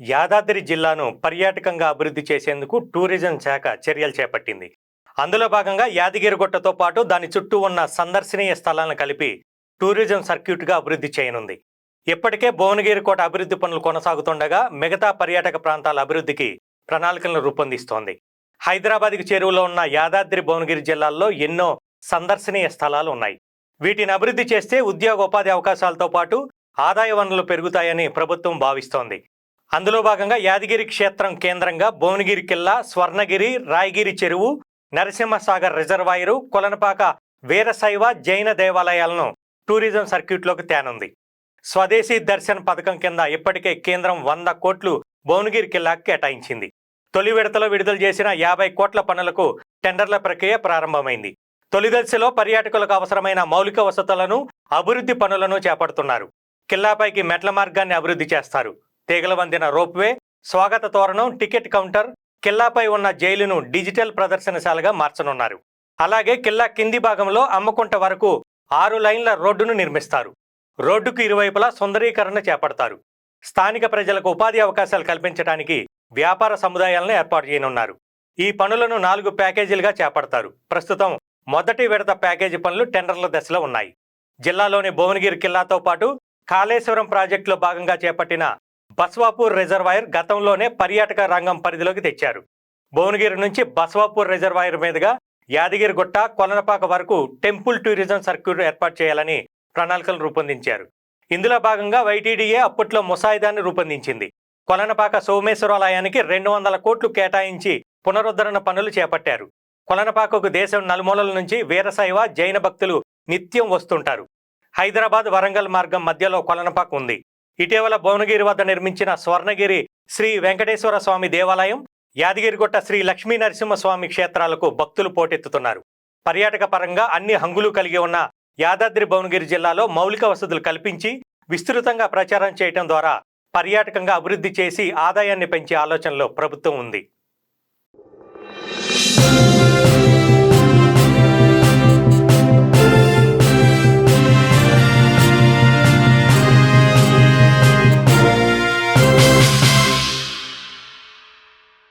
యాదాద్రి జిల్లాను పర్యాటకంగా అభివృద్ధి చేసేందుకు టూరిజం శాఖ చర్యలు చేపట్టింది. అందులో భాగంగా యాదగిరిగుట్టతో పాటు దాని చుట్టూ ఉన్న సందర్శనీయ స్థలాలను కలిపి టూరిజం సర్క్యూట్గా అభివృద్ధి చేయనుంది. ఇప్పటికే భువనగిరి కోట అభివృద్ధి పనులు కొనసాగుతుండగా మిగతా పర్యాటక ప్రాంతాల అభివృద్ధికి ప్రణాళికలను రూపొందిస్తోంది. హైదరాబాద్కి చేరువలో ఉన్న యాదాద్రి భువనగిరి జిల్లాల్లో ఎన్నో సందర్శనీయ స్థలాలు ఉన్నాయి. వీటిని అభివృద్ధి చేస్తే ఉద్యోగ ఉపాధి అవకాశాలతో పాటు ఆదాయ వనరులు పెరుగుతాయని ప్రభుత్వం భావిస్తోంది. అందులో భాగంగా యాదగిరి క్షేత్రం కేంద్రంగా భువనగిరి కిల్లా స్వర్ణగిరి రాయగిరి చెరువు నరసింహసాగర్ రిజర్వాయరు కొలనపాక వీరశైవ జైన దేవాలయాలను టూరిజం సర్క్యూట్లోకి తేనుంది. స్వదేశీ దర్శన్ పథకం కింద ఇప్పటికే కేంద్రం వంద కోట్లు భువనగిరి కిల్లాకు కేటాయించింది. తొలి విడతలో విడుదల చేసిన యాభై కోట్ల పనులకు టెండర్ల ప్రక్రియ ప్రారంభమైంది. తొలి దశలో పర్యాటకులకు అవసరమైన మౌలిక వసతులను అభివృద్ధి పనులను చేపడుతున్నారు. కిల్లాపైకి మెట్ల మార్గాన్ని అభివృద్ధి చేస్తారు. తీగల వందిన రోప్వే స్వాగత తోరణం టికెట్ కౌంటర్ కిల్లాపై ఉన్న జైలును డిజిటల్ ప్రదర్శనశాలగా మార్చనున్నారు. అలాగే కిల్లా కింది భాగంలో అమ్మకుంట వరకు ఆరు లైన్ల రోడ్డును నిర్మిస్తారు. రోడ్డుకు ఇరువైపులా సుందరీకరణ చేపడతారు. స్థానిక ప్రజలకు ఉపాధి అవకాశాలు కల్పించడానికి వ్యాపార సముదాయాలను ఏర్పాటు చేయనున్నారు. ఈ పనులను నాలుగు ప్యాకేజీలుగా చేపడతారు. ప్రస్తుతం మొదటి విడత ప్యాకేజీ పనులు టెండర్ల దశలో ఉన్నాయి. జిల్లాలోని భువనగిరి కిల్లాతో పాటు కాళేశ్వరం ప్రాజెక్టులో భాగంగా చేపట్టిన బస్వాపూర్ రిజర్వాయర్ గతంలోనే పర్యాటక రంగం పరిధిలోకి తెచ్చారు. భువనగిరి నుంచి బస్వాపూర్ రిజర్వాయర్ మీదుగా యాదగిరిగుట్ట కొలనపాక వరకు టెంపుల్ టూరిజం సర్క్యూట్ ఏర్పాటు చేయాలని ప్రణాళికలు రూపొందించారు. ఇందులో భాగంగా వైటీడీఏ అప్పట్లో ముసాయిదాన్ని రూపొందించింది. కొలనపాక సోమేశ్వరాలయానికి రెండు వందల కోట్లు కేటాయించి పునరుద్ధరణ పనులు చేపట్టారు. కొలనపాకకు దేశం నలుమూలల నుంచి వీరశైవ జైన భక్తులు నిత్యం వస్తుంటారు. హైదరాబాద్ వరంగల్ మార్గం మధ్యలో కొలనపాక ఉంది. ఇటీవల భువనగిరి వద్ద నిర్మించిన స్వర్ణగిరి శ్రీ వెంకటేశ్వర స్వామి దేవాలయం యాదగిరిగుట్ట శ్రీ లక్ష్మీ నరసింహస్వామి క్షేత్రాలకు భక్తులు పోటెత్తుతున్నారు. పర్యాటక పరంగా అన్ని హంగులు కలిగి ఉన్న యాదాద్రి భువనగిరి జిల్లాలో మౌలిక వసతులు కల్పించి విస్తృతంగా ప్రచారం చేయడం ద్వారా పర్యాటకంగా అభివృద్ధి చేసి ఆదాయాన్ని పెంచే ఆలోచనలో ప్రభుత్వం ఉంది.